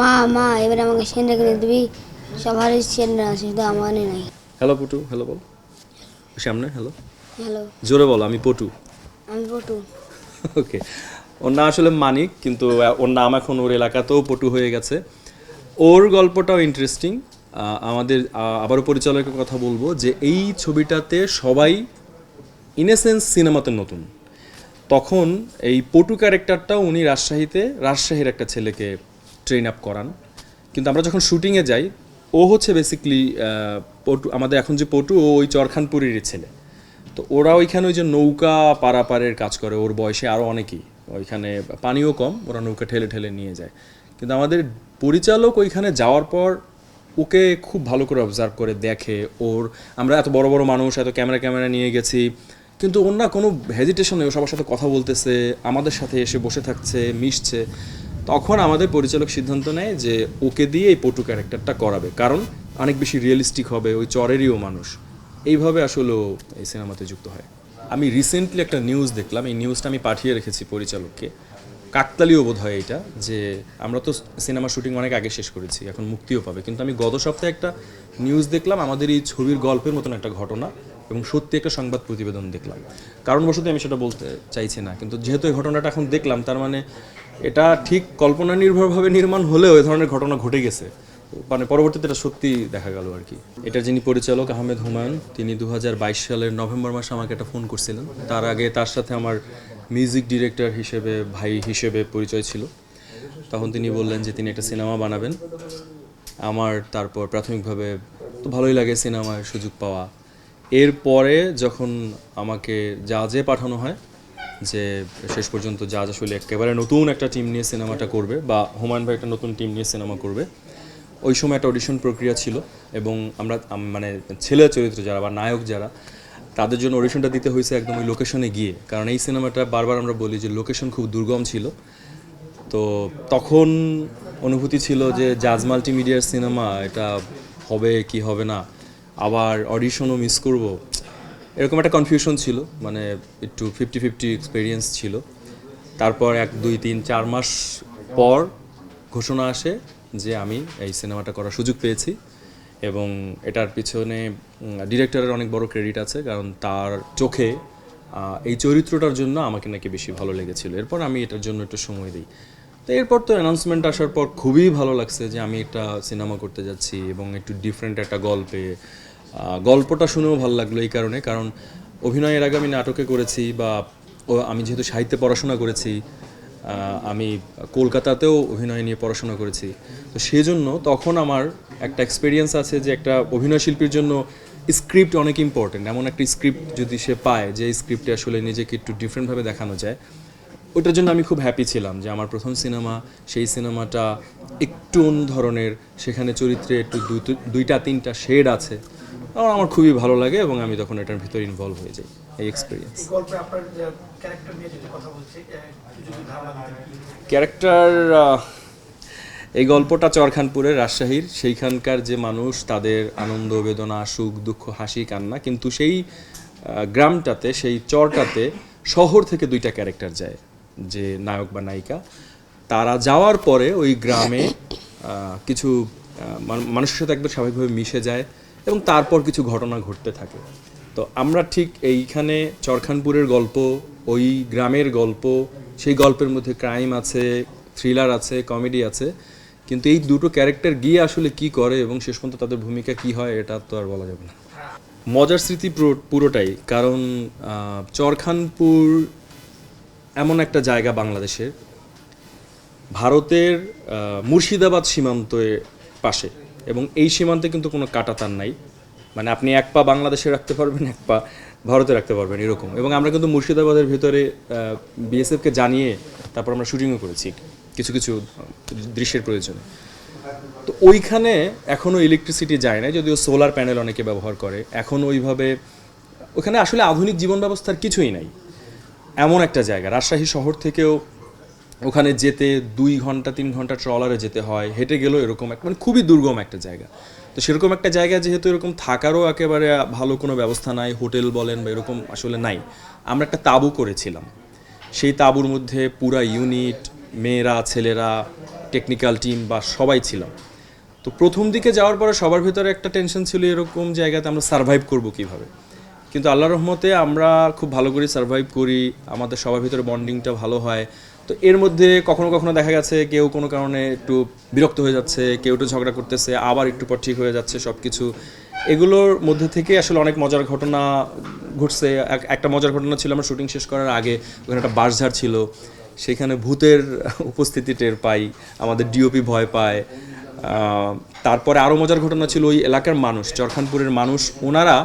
মা মা এবার আমাকে সেন্টার কিনে দিবি। সবারই সেন্টার আছে শুধু আমারই নাই। হ্যালো পটু হ্যালো বল। সামনে হ্যালো হ্যালো জোরে বলো আমি পটু। আমি পটু। ওকে ওর নাম আসলে মানিক কিন্তু ওর নাম এখন ওর এলাকাতেও পটু হয়ে গেছে। ওর গল্পটাও ইন্টারেস্টিং আমাদের আবারও পরিচালকের কথা বলব যে এই ছবিটাতে সবাই ইনেসেন্স সিনেমাতে নতুন। তখন এই পটু ক্যারেক্টারটাও উনি রাজশাহীতে রাজশাহীর একটা ছেলেকে ট্রেন আপ করান। কিন্তু আমরা যখন শুটিংয়ে যাই, ও হচ্ছে বেসিকলি পটু আমাদের এখন যে পটু, ও ওই চরখানপুরেরই ছেলে। তো ওরা ওইখানে ওই যে নৌকা পারাপারের কাজ করে, ওর বয়সে আরও অনেকেই। ওইখানে পানিও কম, ওরা নৌকা ঠেলে ঠেলে নিয়ে যায়। কিন্তু আমাদের পরিচালক ওইখানে যাওয়ার পর, ওকে খুব ভালো করে অবজার্ভ করে দেখে, ওর আমরা এত বড় বড় মানুষ, এত ক্যামেরা ক্যামেরা নিয়ে গেছি। কিন্তু ওর না কোনো হেজিটেশন নেই, ও সবার সাথে কথা বলতেছে, আমাদের সাথে এসে বসে থাকছে, মিশছে। তখন আমাদের পরিচালক সিদ্ধান্ত নেয় যে ওকে দিয়ে এই পটু ক্যারেক্টারটা করাবে। কারণ অনেক বেশি রিয়েলিস্টিক হবে, ওই চরেরইও মানুষ। এইভাবে আসলে এই সিনেমাতে যুক্ত হয়। আমি রিসেন্টলি একটা নিউজ দেখলাম, এই নিউজটা আমি পাঠিয়ে রেখেছি পরিচালককে। কাকতালীয় বোধ হয় এটা যে আমরা তো সিনেমা শুটিং অনেক আগে শেষ করেছি, এখন মুক্তিও পাবে। কিন্তু আমি গত সপ্তাহে একটা নিউজ দেখলাম, আমাদের এই ছবির গল্পের মতন একটা ঘটনা এবং সত্যি একটা সংবাদ প্রতিবেদন দেখলাম। কারণবশত আমি সেটা বলতে চাইছি না, কিন্তু যেহেতু এই ঘটনাটা এখন দেখলাম, তার মানে এটা ঠিক কল্পনা নির্ভরভাবে নির্মাণ হলেও এ ধরনের ঘটনা ঘটে গেছে। মানে পরবর্তীতে এটা সত্যি দেখা গেল আর কি। এটা যিনি পরিচালক আহমেদ হুমায়ুন, তিনি দু হাজার বাইশ সালের নভেম্বর মাসে আমাকে একটা ফোন করছিলেন। তার আগে তার সাথে আমার মিউজিক ডিরেক্টর হিসেবে, ভাই হিসেবে পরিচয় ছিল। তখন তিনি বললেন যে তিনি একটা সিনেমা বানাবেন। আমার তারপর প্রাথমিকভাবে তো ভালোই লাগে সিনেমার সুযোগ পাওয়া। এরপরে যখন আমাকে যা যে পাঠানো হয় যে শেষ পর্যন্ত জাজ আসলে একেবারে নতুন একটা টিম নিয়ে সিনেমাটা করবে বা হুমায়ুন ভাই একটা নতুন টিম নিয়ে সিনেমা করবে। ওই সময় একটা অডিশন প্রক্রিয়া ছিল এবং আমরা মানে ছেলে চরিত্র যারা বা নায়ক যারা, তাদের জন্য অডিশনটা দিতে হয়েছে একদম ওই লোকেশনে গিয়ে। কারণ এই সিনেমাটা বারবার আমরা বলি যে লোকেশন খুব দুর্গম ছিল। তো তখন অনুভূতি ছিল যে জাজ মাল্টিমিডিয়ার সিনেমা, এটা হবে কি হবে না, আবার অডিশনও মিস করব। এরকম একটা কনফিউশন ছিল মানে একটু ফিফটি ফিফটি এক্সপিরিয়েন্স ছিল। তারপর এক, দুই, তিন, চার মাস পর ঘোষণা আসে যে আমি এই সিনেমাটা করার সুযোগ পেয়েছি এবং এটার পিছনে ডিরেক্টরের অনেক বড় ক্রেডিট আছে, কারণ তার চোখে এই চরিত্রটার জন্য আমাকে নাকি বেশি ভালো লেগেছিল। এরপর আমি এটার জন্য একটু সময় দিই। তো এরপর তো অ্যানাউন্সমেন্ট আসার পর খুবই ভালো লাগছে যে আমি একটা সিনেমা করতে যাচ্ছি এবং একটু ডিফারেন্ট একটা গল্পে গল্পটা শুনেও ভালো লাগল এই কারণে, কারণ অভিনয়ের আগে আমি নাটকে করেছি বা আমি যেহেতু সাহিত্যে পড়াশোনা করেছি আমি কলকাতাতেও অভিনয় নিয়ে পড়াশোনা করেছি। তো সেজন্য তখন আমার একটা এক্সপিরিয়েন্স আছে যে একটা অভিনয় শিল্পীর জন্য স্ক্রিপ্ট অনেক ইম্পর্টেন্ট এমন একটা স্ক্রিপ্ট যদি সে পায় যে স্ক্রিপ্টে আসলে নিজেকে একটু ডিফারেন্টভাবে দেখানো যায় ওটার জন্য আমি খুব হ্যাপি ছিলাম যে আমার প্রথম সিনেমা সেই সিনেমাটা একটু অন্য ধরনের সেখানে চরিত্রে একটু দুই- দুইটা তিনটা শেড আছে। আমার আমার খুবই ভালো লাগে এবং আমি তখন এটার ভিতরে ইনভলভ হয়ে যাই এই এক্সপিরিয়েন্স? ক্যারেক্টার এই গল্পটা চরখানপুরের রাজশাহীর। সেইখানকার যে মানুষ তাদের আনন্দ বেদনা সুখ দুঃখ হাসি কান্না কিন্তু সেই গ্রামটাতে সেই চরটাতে শহর থেকে দুইটা ক্যারেক্টার যায়। যে নায়ক বা নায়িকা, তারা যাওয়ার পরে ওই গ্রামে কিছু মানুষের সাথে একদম স্বাভাবিকভাবে মিশে যায় এবং তারপর কিছু ঘটনা ঘটতে থাকে। তো আমরা ঠিক এইখানে চরখানপুরের গল্প, ওই গ্রামের গল্প, সেই গল্পের মধ্যে ক্রাইম আছে, থ্রিলার আছে, কমেডি আছে, কিন্তু এই দুটো ক্যারেক্টার গিয়ে আসলে কি করে এবং শেষ পর্যন্ত তাদের ভূমিকা কি হয় এটা তো আর বলা যাবে না। মজার স্মৃতি পুরোটাই, কারণ চরখানপুর এমন একটা জায়গা বাংলাদেশের ভারতের মুর্শিদাবাদ সীমান্তের পাশে। এবং এই সীমান্তে কিন্তু কোনো কাটাতার নাই। মানে আপনি এক পা বাংলাদেশে রাখতে পারবেন, এক পা ভারতে রাখতে পারবেন, এরকম। এবং আমরা কিন্তু মুর্শিদাবাদের ভিতরে বিএসএফকে জানিয়ে তারপর আমরা শুটিংও করেছি, কিছু কিছু দৃশ্যের প্রয়োজনে। তো ওইখানে এখনও ইলেকট্রিসিটি যায় না যদিও সোলার প্যানেল অনেকে ব্যবহার করে। এখন ওইভাবে, ওখানে আসলে আধুনিক জীবন ব্যবস্থার কিছুই নাই। এমন একটা জায়গা, রাজশাহী শহর থেকেও ওখানে যেতে দুই ঘণ্টা, তিন ঘণ্টা ট্রলারে যেতে হয়, হেঁটে গেলেও এরকম এক মানে খুবই দুর্গম একটা জায়গা। তো সেরকম একটা জায়গা যেহেতু এরকম থাকারও একেবারে ভালো কোনো ব্যবস্থা নাই, হোটেল বলেন বা এরকম আসলে নাই। আমরা একটা তাঁবু করেছিলাম। সেই তাঁবুর মধ্যে পুরা ইউনিট মেয়েরা, ছেলেরা টেকনিক্যাল টিম বা সবাই ছিলাম। তো প্রথম দিকে যাওয়ার পরে সবার ভিতরে একটা টেনশন ছিল, এরকম জায়গাতে আমরা সার্ভাইভ করব কীভাবে? কিন্তু আল্লাহ রহমতে আমরা খুব ভালো করে সার্ভাইভ করি, আমাদের সবার ভিতরে বন্ডিংটা ভালো হয়। তো এর মধ্যে কখনো কখনো দেখা গেছে কেউ কোনো কারণে একটু বিরক্ত হয়ে যাচ্ছে, কেউ একটু ঝগড়া করতেছে, আবার একটু পর ঠিক হয়ে যাচ্ছে সব কিছু এগুলোর মধ্যে থেকে আসলে অনেক মজার ঘটনা ঘটছে। একটা মজার ঘটনা ছিল আমরা শুটিং শেষ করার আগে, ওখানে একটা বাঁশঝাড় ছিল। সেখানে ভূতের উপস্থিতি টের পাই, আমাদের ডিওপি ভয় পায়। তারপরে আরও মজার ঘটনা ছিল ওই এলাকার মানুষ চরখানপুরের মানুষ, ওনারা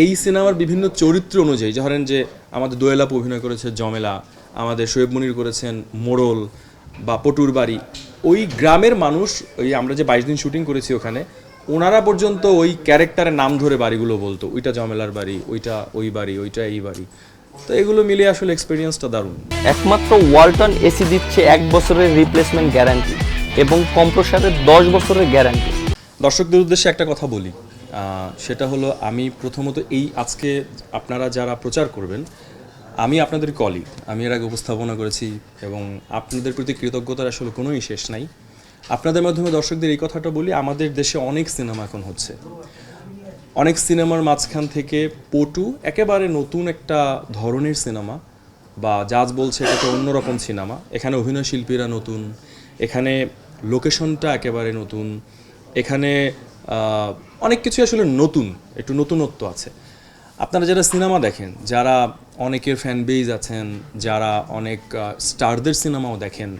এই সিনেমার বিভিন্ন চরিত্র অনুযায়ী ধরেন যে আমাদের দোয়েলাপ অভিনয় করেছে জমেলা আমাদের শোয়েব মনির করেছেন মোড়ল বা পটুর বাড়ি ওই গ্রামের মানুষ ওই আমরা যে বাইশ দিন শুটিং করেছি ওখানে ওনারা পর্যন্ত ওই ক্যারেক্টারের নাম ধরে বাড়িগুলো বলতো ওইটা জমেলার বাড়ি ওইটা ওই বাড়ি ওইটা এই বাড়ি। তো এগুলো মিলিয়ে আসলে এক্সপিরিয়েন্সটা দারুণ। একমাত্র ওয়ালটন এসি দিচ্ছে এক বছরের রিপ্লেসমেন্ট গ্যারান্টি এবং কম্প্রসারের দশ বছরের গ্যারান্টি দর্শকদের উদ্দেশ্যে একটা কথা বলি সেটা হলো আমি প্রথমত এই আজকে আপনারা যারা প্রচার করবেন, আমি আপনাদের কলিগ আমি এর আগে উপস্থাপনা করেছি এবং আপনাদের প্রতি কৃতজ্ঞতার আসলে কোনোই শেষ নাই। আপনাদের মাধ্যমে দর্শকদের এই কথাটা বলি, আমাদের দেশে অনেক সিনেমা এখন হচ্ছে। অনেক সিনেমার মাঝখান থেকে পটু একেবারে নতুন একটা ধরনের সিনেমা, বা জাজ বলছে এটা একটা অন্যরকম সিনেমা। এখানে অভিনয় শিল্পীরা নতুন, এখানে লোকেশনটা একেবারে নতুন, এখানে অনেক কিছু আসলে নতুন, একটু নতুনত্ব আছে। আপনারা যারা সিনেমা দেখেন, যারা অনেকের ফ্যান বেজ আছেন, যারা অনেক স্টারদের সিনেমাও দেখেন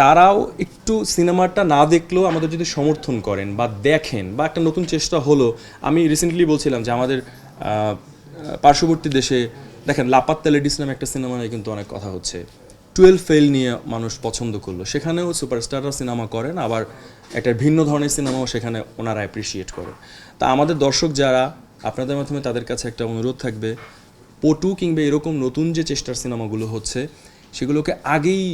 তারাও একটু সিনেমাটা না দেখলেও আমাদের যদি সমর্থন করেন বা দেখেন বা একটা নতুন চেষ্টা হলো, আমি রিসেন্টলি বলছিলাম যে আমাদের পার্শ্ববর্তী দেশে, দেখেন লাপাত্তা লেডিস নামে একটা সিনেমা নিয়ে কিন্তু অনেক কথা হচ্ছে। টুয়েলভ ফেল নিয়ে মানুষ পছন্দ করল। সেখানেও সুপারস্টাররা সিনেমা করেন, আবার একটা ভিন্ন ধরনের সিনেমাও সেখানে ওনারা অ্যাপ্রিসিয়েট করে তা আমাদের দর্শক যারা, আপনাদের মাধ্যমে তাদের কাছে একটা অনুরোধ থাকবে, পটু কিংবা এরকম নতুন যে চেষ্টার সিনেমাগুলো হচ্ছে, সেগুলোকে আগেই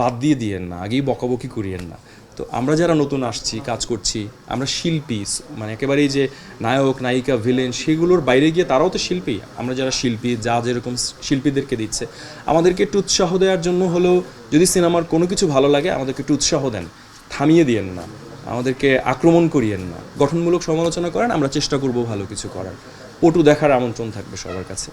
বাদ দিয়ে দিয়েন না, আগেই বকাবকি করিয়েন না। তো আমরা যারা নতুন আসছি, কাজ করছি, আমরা শিল্পী মানে একেবারেই যে নায়ক, নায়িকা ভিলেন সেগুলোর বাইরে গিয়ে তারাও তো শিল্পী। আমরা যারা শিল্পী, যা যেরকম শিল্পীদেরকে দিচ্ছে, আমাদেরকে একটু উৎসাহ দেওয়ার জন্য হলেও যদি সিনেমার কোনো কিছু ভালো লাগে, আমাদেরকে একটু উৎসাহ দেন, থামিয়ে দিয়েন না, আমাদেরকে আক্রমণ করিয়েন না। গঠনমূলক সমালোচনা করেন, আমরা চেষ্টা করব ভালো কিছু করার। পটু দেখার আমন্ত্রণ থাকবে সবার কাছে।